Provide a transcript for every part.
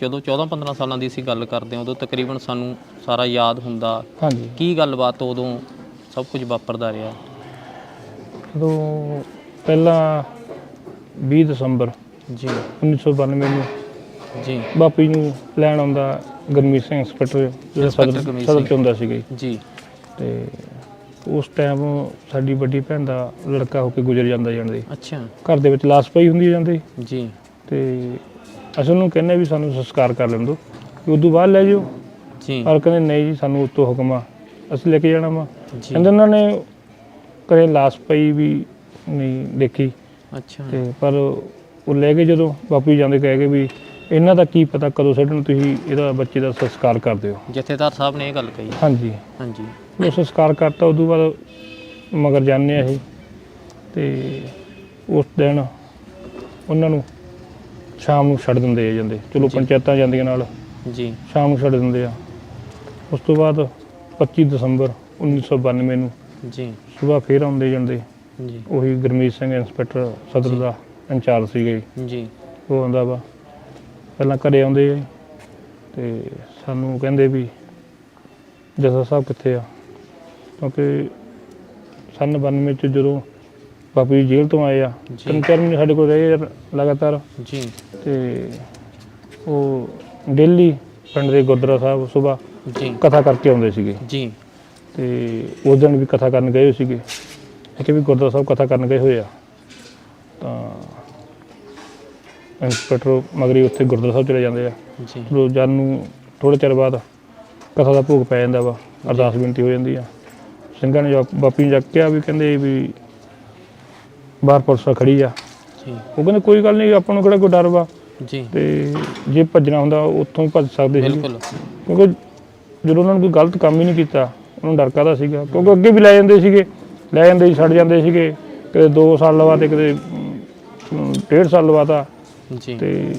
ਜਦੋਂ 14-15 ਸਾਲਾਂ ਦੀ ਅਸੀਂ ਗੱਲ ਕਰਦੇ ਹਾਂ ਉਦੋਂ ਤਕਰੀਬਨ ਸਾਨੂੰ ਸਾਰਾ ਯਾਦ ਹੁੰਦਾ। ਹਾਂਜੀ। ਕੀ ਗੱਲਬਾਤ ਉਦੋਂ ਸਭ ਕੁਝ ਵਾਪਰਦਾ ਰਿਹਾ? ਉਦੋਂ ਪਹਿਲਾਂ 20 ਦਸੰਬਰ ਜੀ। 1992 ਨੂੰ ਜੀ। ਬਾਪੀ ਨੂੰ ਲੈਣ ਆਉਂਦਾ ਗੁਰਮੀਤ ਸਿੰਘ ਇੰਸਪੈਕਟਰ ਜਿਹੜਾ ਸਦਰ ਗੁਰਮੀਤ ਸਦਰ। ਚ ਹੁੰਦਾ ਸੀਗਾ ਜੀ। ਜੀ। ਤੇ ਉਸ ਟਾਈਮ ਸਾਡੀ ਵੱਡੀ ਭੈਣ ਦਾ ਲੜਕਾ ਹੋ ਕੇ ਗੁਜ਼ਰ ਜਾਂਦਾ ਜਾਂਦੇ ਅੱਛਾ। ਘਰ ਦੇ ਵਿੱਚ ਲਾਸ਼ ਪਈ ਹੁੰਦੀ ਜਾਂਦੀ ਜੀ। ਤੇ ਅਸੀਂ ਉਹਨੂੰ ਕਹਿੰਦੇ ਵੀ ਸਾਨੂੰ ਸੰਸਕਾਰ ਕਰ ਲੈਣ ਦਿਓ ਵੀ ਉਦੋਂ ਬਾਅਦ ਲੈ ਜਾਓ। ਜੀ। ਪਰ ਕਹਿੰਦੇ ਨਹੀਂ ਜੀ ਸਾਨੂੰ ਉੱਤੋਂ ਹੁਕਮ ਆ ਅਸੀਂ ਲੈ ਕੇ ਜਾਣਾ ਵਾ। ਜੀ। ਕਹਿੰਦੇ ਉਹਨਾਂ ਨੇ ਕਰੇ ਲਾਸ਼ ਪਈ ਵੀ ਨਹੀਂ ਦੇਖੀ। ਅੱਛਾ। ਤੇ ਪਰ ਉਹ ਲੈ ਕੇ ਜਦੋਂ ਬਾਪੂ ਜੀ ਜਾਂਦੇ ਕਹਿ ਗਏ ਵੀ ਇਹਨਾਂ ਦਾ ਕੀ ਪਤਾ ਕਦੋਂ ਛੱਡਣ ਤੁਸੀਂ ਇਹਦਾ ਬੱਚੇ ਦਾ ਸੰਸਕਾਰ ਕਰ ਦਿਓ। ਜਥੇਦਾਰ ਸਾਹਿਬ ਨੇ ਇਹ ਗੱਲ ਕਹੀ। ਹਾਂਜੀ। ਹਾਂਜੀ। ਉਹ ਸੰਸਕਾਰ ਕਰਤਾ ਉਦੋਂ ਬਾਅਦ ਮਗਰ ਜਾਂਦੇ ਆ ਅਸੀਂ ਤੇ ਉਸ ਦਿਨ ਉਹਨਾਂ ਨੂੰ ਸ਼ਾਮ ਨੂੰ ਛੱਡ ਦਿੰਦੇ ਆ ਜਾਂਦੇ। ਚਲੋ। ਪੰਚਾਇਤਾਂ ਜਾਂਦੀਆਂ ਨਾਲ। ਜੀ। ਸ਼ਾਮ ਨੂੰ ਛੱਡ ਦਿੰਦੇ ਆ। ਉਸ ਤੋਂ ਬਾਅਦ 25 ਦਸੰਬਰ 1992 ਨੂੰ ਜੀ। ਸਵੇਰ ਫੇਰ ਆਉਂਦੇ ਜਾਂਦੇ। ਜੀ। ਉਹੀ ਗੁਰਮੀਤ ਸਿੰਘ ਇੰਸਪੈਕਟਰ ਸਦਰ। ਦਾ ਇੰਚਾਰਜ ਸੀਗੇ। ਜੀ। ਉਹ ਆਉਂਦਾ ਵਾ। ਪਹਿਲਾਂ ਘਰੇ ਆਉਂਦੇ ਆ ਤੇ ਸਾਨੂੰ ਕਹਿੰਦੇ ਵੀ ਜਸਾ ਸਾਹਿਬ ਕਿੱਥੇ ਆ? ਕਿਉਂਕਿ ਸੰਨ 92 ਚ ਜਦੋਂ ਬਾਪੂ ਜੀ ਜੇਲ੍ਹ ਤੋਂ ਆਏ ਆ। ਜੀ। ਤਿੰਨ ਚਾਰ ਮਹੀਨੇ ਸਾਡੇ ਕੋਲ ਰਹੇ ਆ ਲਗਾਤਾਰ। ਜੀ। ਤੇ ਉਹ ਡੇਲੀ ਪਿੰਡ ਦੇ ਗੁਰਦੁਆਰਾ ਸਾਹਿਬ ਸਵੇਰ ਜੀ। ਕਥਾ ਕਰਕੇ ਆਉਂਦੇ ਸੀਗੇ। ਜੀ। ਤੇ ਉਸ ਦਿਨ ਵੀ ਕਥਾ ਕਰਨ ਗਏ ਹੋਏ ਸੀਗੇ। ਕਿ ਵੀ ਗੁਰਦੁਆਰਾ ਸਾਹਿਬ ਕਥਾ ਕਰਨ ਗਏ ਹੋਏ ਆ। ਤਾਂ ਇੰਸਪੈਕਟਰ ਮਗਰੀ ਉੱਥੇ ਗੁਰਦੁਆਰਾ ਸਾਹਿਬ ਚਲੇ ਜਾਂਦੇ ਆ। ਜੀ। ਜਦ ਨੂੰ ਥੋੜੇ ਚਿਰ ਬਾਅਦ ਕਥਾ ਦਾ ਭੋਗ ਪੈ ਜਾਂਦਾ ਵਾ। ਅਰਦਾਸ ਬੇਨਤੀ ਹੋ ਜਾਂਦੀ ਆ। ਸਿੰਘਾਂ ਨੇ ਜਾ- ਬਾਪੀ ਨੂੰ ਜਾ ਕੇ ਕਿਹਾ ਵੀ ਕਹਿੰਦੇ ਵੀ ਬਾਹਰ ਪੁਲਿਸ ਖੜੀ ਆ। ਜੀ। ਉਹ ਕਹਿੰਦੇ ਕੋਈ ਗੱਲ ਨਹੀਂ ਆਪਾਂ ਨੂੰ ਕਿਹੜਾ ਕੋਈ ਡਰ ਵਾ। ਜੀ। ਤੇ ਜੇ ਭੱਜਣਾ ਹੁੰਦਾ ਉੱਥੋਂ ਹੀ ਭੱਜ ਸਕਦੇ ਸੀ। ਬਿਲਕੁਲ। ਕਿਉਂਕਿ ਜਦੋਂ ਉਹਨਾਂ ਨੇ ਕੋਈ ਗਲਤ ਕੰਮ ਹੀ ਨਹੀਂ ਕੀਤਾ ਉਹਨਾਂ ਨੂੰ ਡਰ ਕਾਹਦਾ ਸੀਗਾ? ਕਿਉਂਕਿ ਅੱਗੇ ਵੀ ਲੈ ਜਾਂਦੇ ਸੀਗੇ। ਲੈ ਜਾਂਦੇ ਸੀ ਛੱਡ ਜਾਂਦੇ ਸੀਗੇ। ਕਦੇ 2 ਸਾਲ ਲਵਾਤੇ ਕਦੇ 1.5 ਸਾਲ ਲਵਾਤਾ ਜੀ। ਤੇ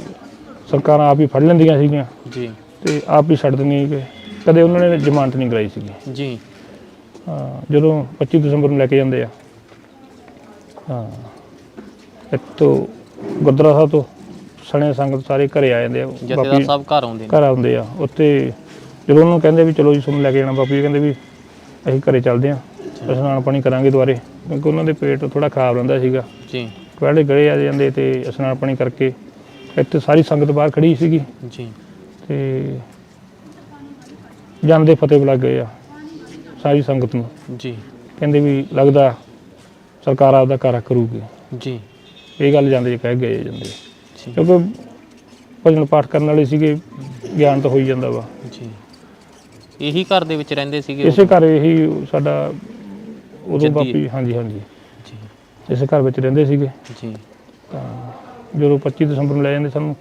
ਸਰਕਾਰਾਂ ਆਪ ਹੀ ਫੜ ਲੈਂਦੀਆਂ ਸੀਗੀਆਂ। ਜੀ। ਤੇ ਆਪ ਹੀ ਛੱਡ ਦਿੰਦੀਆਂ ਸੀਗੇ ਕਦੇ ਉਹਨਾਂ ਨੇ ਜ਼ਮਾਨਤ ਨਹੀਂ ਕਰਾਈ ਸੀਗੀ। ਜੀ। ਹਾਂ ਜਦੋਂ 25 ਦਸੰਬਰ ਨੂੰ ਲੈ ਕੇ ਜਾਂਦੇ ਆ। ਹਾਂ। ਇੱਥੋਂ ਗੁਰਦੁਆਰਾ ਸਾਹਿਬ ਤੋਂ ਸਣੇ ਸੰਗਤ ਸਾਰੇ ਘਰੇ ਆ ਜਾਂਦੇ ਆ। ਜਥੇਦਾਰ ਬਾਕੀ ਸਾਹਿਬ ਘਰ ਆਉਂਦੇ ਨੇ। ਘਰ ਆਉਂਦੇ ਆ। ਉੱਥੇ ਜਦੋਂ ਉਹਨੂੰ ਕਹਿੰਦੇ ਵੀ ਚਲੋ ਜੀ ਤੁਹਾਨੂੰ ਲੈ ਕੇ ਜਾਣਾ ਬਾਪੂ ਜੀ ਕਹਿੰਦੇ ਵੀ ਅਸੀਂ ਘਰੇ ਚੱਲਦੇ ਆ ਇਸ਼ਨਾਨ ਪਾਣੀ ਕਰਾਂਗੇ ਦੁਬਾਰੇ। ਕਿਉਂਕਿ ਉਹਨਾਂ ਦੇ ਪੇਟ ਥੋੜਾ ਖਰਾਬ ਰਹਿੰਦਾ ਸੀਗਾ। ਜੀ। ਪਹਿਲੇ ਗੜੇ ਆ ਜਾਂਦੇ ਤੇ ਇਸ਼ਨਾਨ ਪਾਣੀ ਕਰਕੇ ਇੱਥੇ ਸਾਰੀ ਸੰਗਤ ਬਾਹਰ ਖੜੀ ਸੀਗੀ। ਜੀ। ਤੇ ਜਾਂਦੇ ਫਤਿਹ ਬੁਲਾ ਗਏ ਆ। ਸਾਰੀ ਸੰਗਤ ਨੂੰ। ਜੀ। ਕਹਿੰਦੇ ਵੀ ਲੱਗਦਾ ਸਰਕਾਰ ਆਪਦਾ ਕਾਰਾ ਕਰੂਗੀ। ਜੀ। ਇਹ ਗੱਲ ਜਾਂਦੇ ਜੀ ਕਹਿ ਗਏ ਜਾਂਦੇ। ਜੀ। ਕਿਉਂਕਿ ਭਜਨ ਪਾਠ ਕਰਨ ਵਾਲੇ ਸੀਗੇ ਗਿਆਨ ਤਾਂ ਹੋਈ ਜਾਂਦਾ ਵਾ। ਜੀ। ਇਹੀ ਘਰ ਦੇ ਵਿੱਚ ਰਹਿੰਦੇ ਸੀਗੇ ਇਸੇ ਘਰ ਇਹੀ ਸਾਡਾ ਉਦੋਂ ਜੱਦੀ- ਬਾਪੀ ਹਾਂਜੀ ਹਾਂਜੀ। ਜੀ। ਇਸੇ ਘਰ ਵਿੱਚ ਰਹਿੰਦੇ ਸੀਗੇ। ਜੀ। ਤਾਂ ਜਦੋਂ 25 ਦਸੰਬਰ ਨੂੰ ਲੈ ਜਾਂਦੇ ਸਾਨੂੰ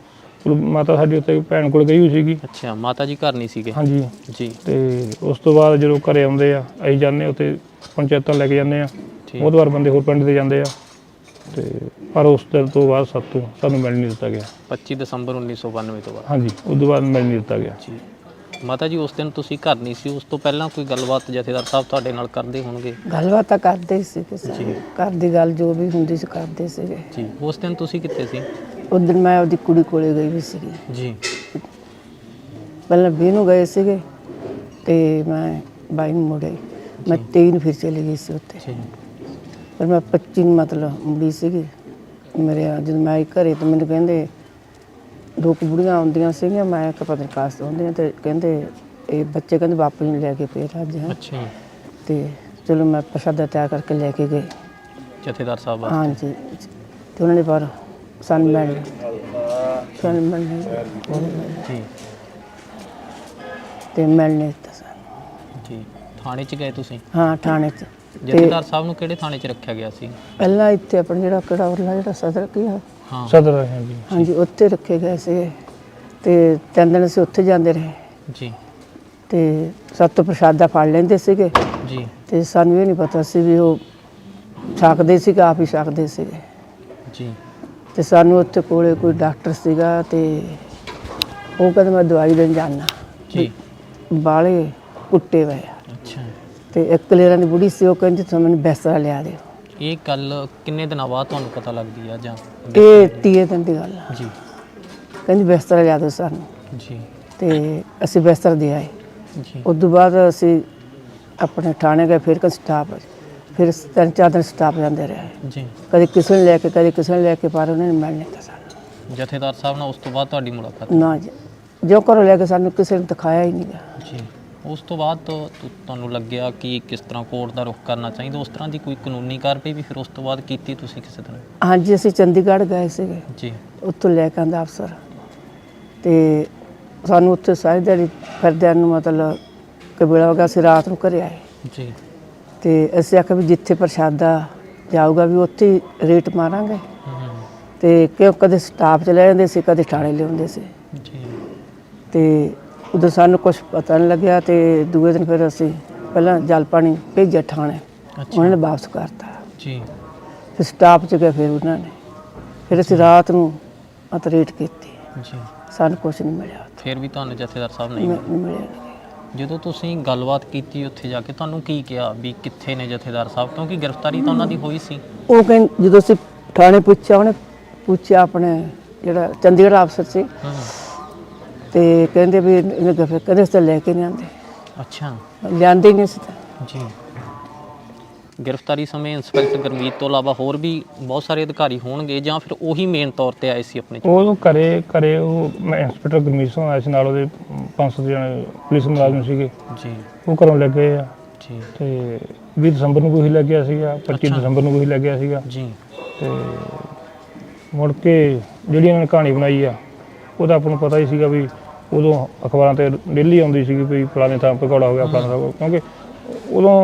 ਮਾਤਾ ਸਾਡੀ ਉੱਥੇ ਭੈਣ ਕੋਲ ਗਈ ਹੋਈ ਸੀਗੀ। ਅੱਛਾ ਮਾਤਾ ਜੀ ਘਰ ਨਹੀਂ ਸੀਗੇ? ਹਾਂਜੀ। ਜੀ। ਤੇ ਉਸ ਤੋਂ ਬਾਅਦ ਜਦੋਂ ਘਰੇ ਆਉਂਦੇ ਆ ਅਸੀਂ ਜਾਂਦੇ ਉੱਥੇ ਪੰਚਾਇਤਾਂ ਲੈ ਕੇ ਜਾਂਦੇ ਆ ਬਹੁਤ ਵਾਰ ਬੰਦੇ ਹੋਰ ਪਿੰਡ ਦੇ ਜਾਂਦੇ ਆ ਤੇ ਪਰ ਉਸ ਦਿਨ ਤੋਂ ਬਾਅਦ ਸਾਤੋਂ ਸਾਨੂੰ ਮਿਲ ਨਹੀਂ ਦਿੱਤਾ ਗਿਆ। 25 ਦਸੰਬਰ 1992 ਤੋਂ ਬਾਅਦ। ਹਾਂਜੀ ਉਸ ਤੋਂ ਬਾਅਦ ਮਿਲ ਨਹੀਂ ਦਿੱਤਾ ਗਿਆ। ਜੀ। ਮਾਤਾ ਜੀ ਉਸ ਦਿਨ ਤੁਸੀਂ ਘਰ ਨਹੀਂ ਸੀ ਉਸ ਤੋਂ ਪਹਿਲਾਂ ਕੋਈ ਗੱਲਬਾਤ ਜਥੇਦਾਰ ਸਾਹਿਬ ਤੁਹਾਡੇ ਨਾਲ ਕਰਦੇ ਹੋਣਗੇ? ਗੱਲਬਾਤ ਤਾਂ ਕਰਦੇ ਸੀ ਕਿਸੇ ਜੀ। ਘਰ ਦੀ ਗੱਲ ਜੋ ਵੀ ਹੁੰਦੀ ਸੀ ਕਰਦੇ ਸੀਗੇ। ਜੀ। ਉਸ ਦਿਨ ਤੁਸੀਂ ਕਿੱਥੇ ਸੀ? ਉਸ ਦਿਨ ਮੈਂ ਉਹਦੀ ਕੁੜੀ ਕੋਲੇ ਗਈ ਵੀ ਸੀਗੀ। ਜੀ। ਪਹਿਲਾਂ ਵੀਹ ਨੂੰ ਗਏ ਸੀਗੇ ਤੇ ਮੈਂ ਬਾਈ ਨੂੰ ਮੁੜੇ ਮੈਂ 23 ਨੂੰ ਫਿਰ ਚਲੀ ਗਈ ਸੀ ਉੱਥੇ। ਜੀ। ਪਰ ਮੈਂ 25 ਨੂੰ ਮਤਲਬ ਮੁੜੀ ਸੀਗੀ। ਮੇਰੇ ਜਦੋਂ ਮੈਂ ਆਈ ਘਰੇ ਤਾਂ ਮੈਨੂੰ ਕਹਿੰਦੇ ਦੋ ਕੁ ਬੁੜੀਆਂ ਆਉਂਦੀਆਂ ਸੀਗੀਆਂ ਮੈਂ ਇੱਕ ਪਤਾ ਨਹੀਂ ਕਾਸ ਆਉਂਦੀਆਂ ਤੇ ਕਹਿੰਦੇ ਇਹ ਬੱਚੇ ਕਹਿੰਦੇ ਬਾਪੂ ਜੀ ਨੂੰ ਲੈ ਕੇ ਫੇਰ ਅੱਜ ਹੈ। ਅੱਛਾ ਜੀ। ਤੇ ਚਲੋ ਮੈਂ ਪ੍ਰਸ਼ਾਦਾ ਤਿਆਰ ਕਰਕੇ ਲੈ ਕੇ ਗਈ ਜਥੇਦਾਰ ਸਾਹਿਬ ਆ। ਹਾਂਜੀ। ਤੇ ਉਹਨਾਂ ਨੇ ਪਰ ਸਾਨੂੰ ਮਿਲ ਸਾਨੂੰ ਮਿਲ ਜੀ। ਤੇ ਮਿਲ ਨਹੀਂ ਦਿੱਤਾ ਸਾਨੂੰ। ਜੀ। ਥਾਣੇ 'ਚ ਗਏ ਤੁਸੀਂ? ਹਾਂ ਥਾਣੇ 'ਚ। ਜਥੇਦਾਰ ਸਾਹਿਬ ਨੂੰ ਕਿਹੜੇ ਥਾਣੇ 'ਚ ਰੱਖਿਆ ਗਿਆ ਸੀ? ਪਹਿਲਾਂ ਇੱਥੇ ਆਪਣਾ ਜਿਹੜਾ ਕਿਹੜਾ ਉਹਲਾ ਜਿਹੜਾ ਸਦਰ ਕੀ ਆ? ਹਾਂ। ਸਦਰ ਹਾਂਜੀ। ਹਾਂਜੀ ਉੱਥੇ ਰੱਖੇ ਗਏ ਸੀ। ਤੇ ਤਿੰਨ ਦਿਨ ਅਸੀਂ ਉੱਥੇ ਜਾਂਦੇ ਰਹੇ। ਜੀ। ਤੇ ਸਭ ਤੋਂ ਪ੍ਰਸ਼ਾਦਾ ਫੜ ਲੈਂਦੇ ਸੀਗੇ। ਜੀ। ਤੇ ਸਾਨੂੰ ਇਹ ਨਹੀਂ ਪਤਾ ਸੀ ਵੀ ਉਹ ਛਕਦੇ ਸੀ ਕਿ ਆਪ ਹੀ ਛਕਦੇ ਸੀਗੇ। ਜੀ। ਤੇ ਸਾਨੂੰ ਉੱਥੇ ਕੋਲੇ ਕੋਈ ਡਾਕਟਰ ਸੀਗਾ ਤੇ ਉਹ ਕਹਿੰਦਾ ਮੈਂ ਦਵਾਈ ਦੇਣ ਜਾਣਾ। ਜੀ। ਬਾਲੇ ਕੁੱਟੇ ਹੋਏ ਆ। ਤੇ ਇੱਕ ਲੇਰਾਂ ਦੀ ਬੁੜੀ ਸੀ ਉਹ ਕਹਿੰਦੀ ਤੁਸੀਂ ਮੈਨੂੰ ਬਿਸਤਰਾ ਲਿਆ ਦਿਓ ਇਹ ਗੱਲ ਕਿੰਨੇ ਦਿਨਾਂ ਬਾਅਦ ਤੁਹਾਨੂੰ ਪਤਾ ਲੱਗਦੀ ਆ ਜਾਂ ਇਹ ਤੀਏ ਦਿਨ ਦੀ ਗੱਲ ਆ। ਜੀ। ਕਹਿੰਦੀ ਬਿਸਤਰਾ ਲਿਆ ਦਿਓ ਸਾਨੂੰ। ਜੀ। ਤੇ ਅਸੀਂ ਬਿਸਤਰ ਦੇ ਆਏ। ਜੀ। ਉਸ ਤੋਂ ਬਾਅਦ ਅਸੀਂ ਆਪਣੇ ਥਾਣੇ ਗਏ ਫਿਰ ਕਿ ਸਟਾਫ ਫਿਰ ਤਿੰਨ ਚਾਰ ਦਿਨ ਸਟਾਫ ਜਾਂਦੇ ਰਹੇ। ਜੀ। ਕਦੇ ਕਿਸੇ ਨੂੰ ਲੈ ਕੇ ਕਦੇ ਕਿਸੇ ਨੂੰ ਲੈ ਕੇ ਪਰ ਉਹਨਾਂ ਨੇ ਮਿਲ ਨਹੀਂ ਦਿੱਤਾ ਸਾਨੂੰ। ਜਥੇਦਾਰ ਸਾਹਿਬ ਨਾਲ ਉਸ ਤੋਂ ਬਾਅਦ ਤੁਹਾਡੀ ਮੁਲਾਕਾਤ? ਨਾ ਜੀ। ਜੋ ਘਰੋਂ ਲੈ ਕੇ ਸਾਨੂੰ ਕਿਸੇ ਨੇ ਦਿਖਾਇਆ ਹੀ ਨਹੀਂ ਗਾ ਜੀ। ਉਸ ਤੋਂ ਬਾਅਦ ਤੋਂ ਤੁ- ਤੁਹਾਨੂੰ ਲੱਗਿਆ ਕਿ ਕਿਸ ਤਰ੍ਹਾਂ ਕੋਰਟ ਦਾ ਰੁਖ ਕਰਨਾ ਚਾਹੀਦਾ ਉਸ ਤਰ੍ਹਾਂ ਦੀ ਕੋਈ ਕਾਨੂੰਨੀ ਕਾਰਵਾਈ ਵੀ ਫਿਰ ਉਸ ਤੋਂ ਬਾਅਦ ਕੀਤੀ ਤੁਸੀਂ ਕਿਸੇ ਤਰ੍ਹਾਂ? ਹਾਂਜੀ ਅਸੀਂ ਚੰਡੀਗੜ੍ਹ ਗਏ ਸੀਗੇ। ਜੀ। ਉੱਥੋਂ ਲੈ ਕੇ ਆਂਦਾ ਅਫਸਰ। ਤੇ ਸਾਨੂੰ ਉੱਥੇ ਸਾਰੀ ਦਿਹਾੜੀ ਫਿਰਦਿਆਂ ਨੂੰ ਮਤਲਬ ਕਬੀਲਾ ਵਗਾ ਅਸੀਂ ਰਾਤ ਨੂੰ ਘਰੇ ਆਏ। ਜੀ। ਤੇ ਅਸੀਂ ਆਖਿਆ ਵੀ ਜਿੱਥੇ ਪ੍ਰਸ਼ਾਦਾ ਜਾਊਗਾ ਵੀ ਉੱਥੇ ਹੀ ਰੇਟ ਮਾਰਾਂਗੇ। ਹਮ, ਤੇ ਕਿਉਂ ਕਦੇ ਸਟਾਫ ਚ ਲੈ ਜਾਂਦੇ ਸੀ ਕਦੇ ਥਾਣੇ ਲਿਆਉਂਦੇ ਸੀ। ਜੀ। ਤੇ ਉਦੋਂ ਸਾਨੂੰ ਕੁਝ ਪਤਾ ਨਹੀਂ ਲੱਗਿਆ ਤੇ ਦੂਏ ਦਿਨ ਫਿਰ ਅਸੀਂ ਪਹਿਲਾਂ ਜਲ ਪਾਣੀ ਭੇਜਿਆ ਥਾਣੇ। ਉਹਨਾਂ ਨੇ ਵਾਪਸ ਕਰਤਾ। ਜੀ। ਫਿਰ ਸਟਾਫ ਚ ਗਏ ਫਿਰ ਉਹਨਾਂ ਨੇ। ਫਿਰ ਅਸੀਂ ਰਾਤ ਨੂੰ ਮਤ ਰੇਟ ਕੀਤੀ। ਜੀ। ਸਾਨੂੰ ਕੁਝ ਨਹੀਂ ਮਿਲਿਆ ਫਿਰ ਵੀ ਤੁਹਾਨੂੰ ਜਥੇਦਾਰ ਸਾਹਿਬ ਨਹੀਂ ਨਹੀਂ ਮਿਲੇ। ਮਿਲਿਆ। ਜਦੋਂ ਤੁਸੀਂ ਗੱਲਬਾਤ ਕੀਤੀ ਉੱਥੇ ਜਾ ਕੇ ਤੁਹਾਨੂੰ ਕੀ ਕਿਹਾ ਵੀ ਕਿੱਥੇ ਨੇ ਜਥੇਦਾਰ ਸਾਹਿਬ? ਕਿਉਂਕਿ ਗ੍ਰਿਫਤਾਰੀ ਤਾਂ ਉਹਨਾਂ ਦੀ ਹੋਈ ਸੀ। ਉਹ ਕਹਿੰ ਜਦੋਂ ਅਸੀਂ ਥਾਣੇ ਪੁੱਛਿਆ ਉਹਨੇ ਪੁੱਛਿਆ ਆਪਣੇ ਜਿਹੜਾ ਚੰਡੀਗੜ੍ਹ ਅਫਸਰ ਸੀ। ਹਮ, ਤੇ ਕਹਿੰਦੇ ਵੀ ਇਹਨੇ ਫਿਰ ਕਦੇ ਤਾਂ ਲੈ ਕੇ ਨਹੀਂ ਆਂਦੇ ਅੱਛਾ। ਲਿਆਂਦੇ ਹੀ ਨਹੀਂ ਸੀ ਤਾਂ। ਜੀ। ਗ੍ਰਿਫਤਾਰੀ ਸਮੇਂ ਇੰਸਪੈਕਟਰ ਗੁਰਮੀਤ ਤੋਂ ਇਲਾਵਾ ਹੋਰ ਵੀ ਬਹੁਤ ਸਾਰੇ ਅਧਿਕਾਰੀ ਹੋਣਗੇ ਜਾਂ ਫਿਰ ਉਹੀ ਮੇਨ ਤੌਰ ਤੇ ਆਏ ਸੀ ਆਪਣੇ ਉਹ ਘਰੇ ਘਰੇ ਉਹ ਮੈਂ ਇੰਸਪੈਕਟਰ ਗੁਰਮੀਤ ਸਿੰਘ ਆਇਆ ਸੀ ਨਾਲ ਉਹਦੇ 500 ਜਣੇ ਪੁਲਿਸ ਮੁਲਾਜ਼ਮ ਸੀਗੇ। ਜੀ। ਉਹ ਘਰੋਂ ਲੱਗੇ ਆ। ਜੀ। ਤੇ 20 ਦਸੰਬਰ ਨੂੰ ਕੋਈ ਲੱਗਿਆ ਸੀਗਾ 25 ਅੱਛਾ। ਦਸੰਬਰ ਨੂੰ ਕੋਈ ਲੱਗਿਆ ਸੀਗਾ। ਜੀ। ਤੇ ਮੁੜ ਕੇ ਜਿਹੜੀ ਇਹਨਾਂ ਨੇ ਕਹਾਣੀ ਬਣਾਈ ਆ ਉਹਦਾ ਆਪਾਂ ਨੂੰ ਪਤਾ ਹੀ ਸੀਗਾ ਵੀ ਉਦੋਂ ਅਖਬਾਰਾਂ ਤੇ ਡੇਲੀ ਆਉਂਦੀ ਸੀਗੀ ਵੀ ਫਲਾਣੇ ਥਾਂ ਪਕੌੜਾ ਹੋ ਗਿਆ ਫਲਾਣੇ ਥਾਂ ਕਿਉਂਕਿ ਉਦੋਂ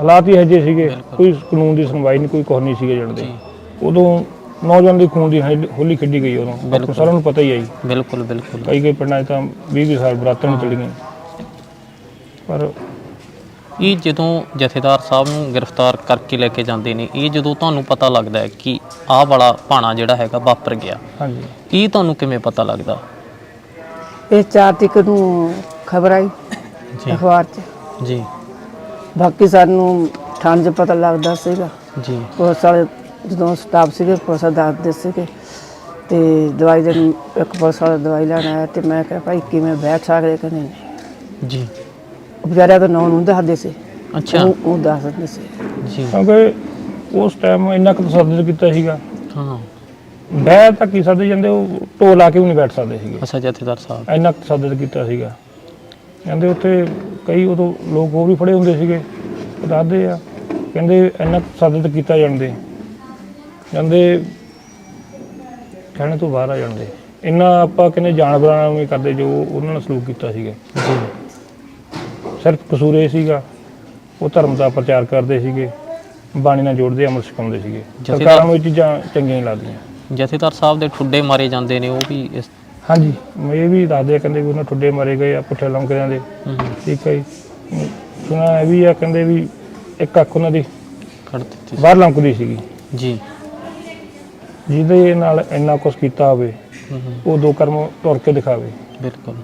ਹਾਲਾਤ ਹੀ ਹਜੇ ਸੀਗੇ। ਕੋਈ ਕਾਨੂੰਨ ਦੀ ਸੁਣਵਾਈ ਨਹੀਂ ਕੋਈ ਕੁਛ ਨਹੀਂ ਸੀਗੇ ਜਾਣਦੇ ਉਦੋਂ ਨੌਜਵਾਨ ਦੀ ਖੂਨ ਦੀ ਹਲ- ਖੇਡੀ ਗਈ ਉਦੋਂ ਸਾਰਿਆਂ ਨੂੰ ਪਤਾ ਹੀ ਆਈ ਬਿਲਕੁਲ ਬਿਲਕੁਲ। ਕਈ ਕਈ ਪਿੰਡਾਂ 'ਚ ਤਾਂ 20 20 ਸਾਲ ਬਰਾਤਾਂ ਨੂੰ ਚਲੀ ਗਈਆਂ ਪਰ ਇਹ ਜਦੋਂ ਜਥੇਦਾਰ ਸਾਹਿਬ ਨੂੰ ਗ੍ਰਿਫਤਾਰ ਕਰਕੇ ਲੈ ਕੇ ਜਾਂਦੇ ਨੇ ਇਹ ਜਦੋਂ ਤੁਹਾਨੂੰ ਪਤਾ ਲੱਗਦਾ ਹੈ ਕਿ ਆਹ ਵਾਲਾ ਭਾਣਾ ਜਿਹੜਾ ਹੈਗਾ ਵਾਪਰ ਗਿਆ ਹਾਂਜੀ। ਇਹ ਤੁਹਾਨੂੰ ਕਿਵੇਂ ਪਤਾ ਲੱਗਦਾ? ਇਹ ਚਾਰ ਤਰੀਕ ਨੂੰ ਖਬਰ ਆਈ ਜੀ। ਅਖਬਾਰ 'ਚ। ਜੀ। ਬਾਕੀ ਸਾਨੂੰ ਥਾਣੇ 'ਚ ਪਤਾ ਲੱਗਦਾ ਸੀਗਾ। ਜੀ। ਪੁਲਿਸ ਵਾਲੇ ਜਦੋਂ ਸਟਾਫ ਸੀਗੇ ਪੁਲਿਸ ਵਾਲੇ ਦੱਸਦੇ ਸੀਗੇ ਤੇ ਦਵਾਈ ਦੇ ਇੱਕ ਪੁਲਿਸ ਵਾਲਾ ਦਵਾਈ ਲੈਣ ਆਇਆ ਤੇ ਮੈਂ ਕਿਹਾ ਭਾਈ ਕਿਵੇਂ ਬੈਠ ਸਕਦੇ ਕਹਿੰਦੇ ਨਹੀਂ ਜੀ। ਵਿਚਾਰਿਆਂ ਦਾ ਨਾਂ ਨੂੰ ਦੱਸਦੇ ਸੀ। ਅੱਛਾ। ਉਹ ਉਹ ਦੱਸ ਦਿੰਦੇ ਸੀ। ਜੀ। ਕਿਉਂਕਿ ਉਸ ਟਾਈਮ ਇੰਨਾ ਕੁ ਤਸੱਦਦ ਕੀਤਾ ਸੀਗਾ। ਹਾਂ। ਬਹਿ ਤਾਂ ਕੀ ਸਕਦੇ ਜਾਂਦੇ ਉਹ ਢੋ ਲਾ ਕੇ ਵੀ ਨਹੀਂ ਬੈਠ ਸਕਦੇ ਸੀਗੇ। ਅੱਛਾ ਜਥੇਦਾਰ ਸਾਹਿਬ। ਇੰਨਾ ਕੁ ਤਸੱਦਦ ਕੀਤਾ ਸੀਗਾ। ਕਹਿੰਦੇ ਉੱਥੇ ਕਈ ਉਦੋਂ ਲੋਕ ਹੋਰ ਵੀ ਫੜੇ ਹੁੰਦੇ ਸੀਗੇ। ਉਹ ਦੱਸਦੇ ਆ। ਕਹਿੰਦੇ ਇੰਨਾ ਕੁ ਤਸੱਦਦ ਕੀਤਾ ਜਾਂਦੇ। ਕਹਿੰਦੇ ਕਹਿਣੇ ਤੋਂ ਬਾਹਰ ਆ ਜਾਂਦੇ। ਇੰਨਾ ਆਪਾਂ ਕਹਿੰਦੇ ਜਾਨਵਰਾਂ ਨਾਲ ਵੀ ਕਰਦੇ ਜੋ ਉਹਨਾਂ ਨਾਲ ਸਲੂਕ ਕੀਤਾ ਸੀਗਾ। ਜੀ। ਸਿਰਫ ਕਸੂਰ ਇਹ ਸੀਗਾ ਉਹ ਧਰਮ ਦਾ ਪ੍ਰਚਾਰ ਕਰਦੇ ਸੀਗੇ ਬਾਣੀ ਨਾਲ ਜੋੜਦੇ ਅਮਰ ਸਿਖਾਉਂਦੇ ਸੀਗੇ। ਜਥੇਦਾਰ- ਸਰਕਾਰਾਂ ਨੂੰ ਇਹ ਚੀਜ਼ਾਂ ਚੰਗੀਆਂ ਨਹੀਂ ਲੱਗਦੀਆਂ। ਜਥੇਦਾਰ ਸਾਹਿਬ ਦੇ ਠੁੱਡੇ ਮਾਰੇ ਜਾਂਦੇ ਨੇ ਉਹ ਵੀ ਇਸ ਹਾਂਜੀ ਇਹ ਵੀ ਦੱਸਦੇ ਆ ਕਹਿੰਦੇ ਵੀ ਉਹਨਾਂ ਠੁੱਡੇ ਮਾਰੇ ਗਏ ਆ ਪੁੱਠੇ ਲੰਕਰਿਆਂ ਦੇ। ਹਮ, ਠੀਕ ਹੈ ਜੀ। ਸੁਣਾ ਇਹ ਵੀ ਆ ਕਹਿੰਦੇ ਵੀ ਇੱਕ ਅੱਖ ਉਹਨਾਂ ਦੀ ਕੱਢ ਦਿੱਤੀ। ਬਾਹਰ ਲੰਕਦੀ ਸੀਗੀ। ਜੀ। ਜਿਹਦੇ ਨਾਲ ਇੰਨਾ ਕੁਝ ਕੀਤਾ ਹੋਵੇ ਹਮ, ਹਮ, ਉਹ ਦੋ ਕਰਮ ਤੁਰ ਕੇ ਦਿਖਾਵੇ। ਬਿਲਕੁਲ।